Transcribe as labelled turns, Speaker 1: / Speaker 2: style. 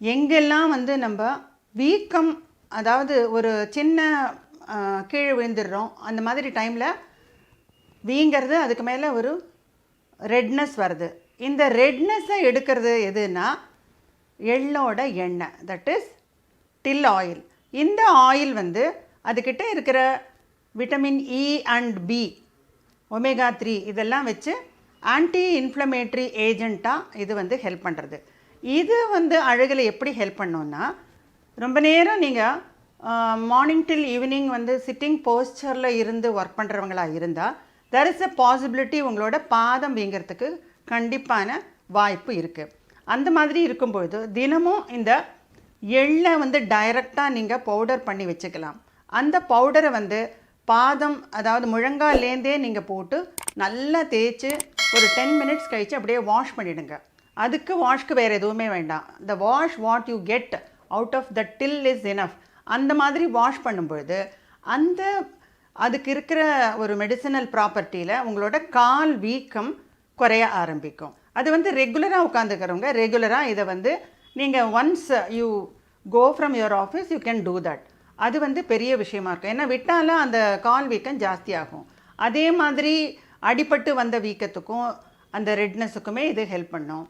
Speaker 1: எங்கெல்லாம் வந்து நம்ம வீக்கம் அதாவது ஒரு சின்ன கீழே விழுந்துடுறோம் அந்த மாதிரி டைமில் வீங்கிறது அதுக்கு மேலே ஒரு ரெட்னஸ் வருது. இந்த ரெட்னஸை எடுக்கிறது எதுனா எள்ளோட எண்ணெய் தட் இஸ் டில் ஆயில் இந்த ஆயில் வந்து அதுக்கிட்ட இருக்கிற vitamin E and B omega three இதெல்லாம் வச்சு ஆன்டி இன்ஃப்ளமேட்ரி ஏஜெண்ட்டாக இது வந்து ஹெல்ப் பண்ணுறது இது வந்து அழகில் எப்படி ஹெல்ப் பண்ணோன்னா ரொம்ப நேரம் நீங்கள் மார்னிங் டில் ஈவினிங் வந்து சிட்டிங் போஸ்டரில் இருந்து ஒர்க் பண்ணுறவங்களா இருந்தால் தெர் இஸ் a பாசிபிலிட்டி உங்களோட பாதம் வீங்கிறதுக்கு கண்டிப்பான வாய்ப்பு இருக்குது அந்த மாதிரி இருக்கும்பொழுது தினமும் இந்த எள்ளை வந்து டைரெக்டாக நீங்கள் பவுடர் பண்ணி வச்சுக்கலாம். அந்த பவுடரை வந்து பாதம் அதாவது முழங்காலேருந்தே நீங்கள் போட்டு நல்லா தேய்ச்சி ஒரு டென் மினிட்ஸ் கழித்து அப்படியே வாஷ் பண்ணிவிடுங்க அதுக்கு வாஷ்க்கு வேறு எதுவுமே வேண்டாம். The wash what you get out of the til is enough அந்த மாதிரி வாஷ் பண்ணும்பொழுது அந்த அதுக்கு இருக்கிற ஒரு மெடிசனல் ப்ராப்பர்ட்டியில் உங்களோட கால் வீக்கம் குறைய ஆரம்பிக்கும். அது வந்து ரெகுலராக உட்காந்துக்கிறவங்க ரெகுலராக இதை வந்து நீங்கள் once you go from your office you can do that அது வந்து பெரிய விஷயமா இருக்கும். ஏன்னா விட்டாலும் அந்த கால் வீக்கம் ஜாஸ்தியாகும். அதே மாதிரி அடிபட்டு வந்த வீக்கத்துக்கும் அந்த ரெட்னஸுக்குமே இது ஹெல்ப் பண்ணும்.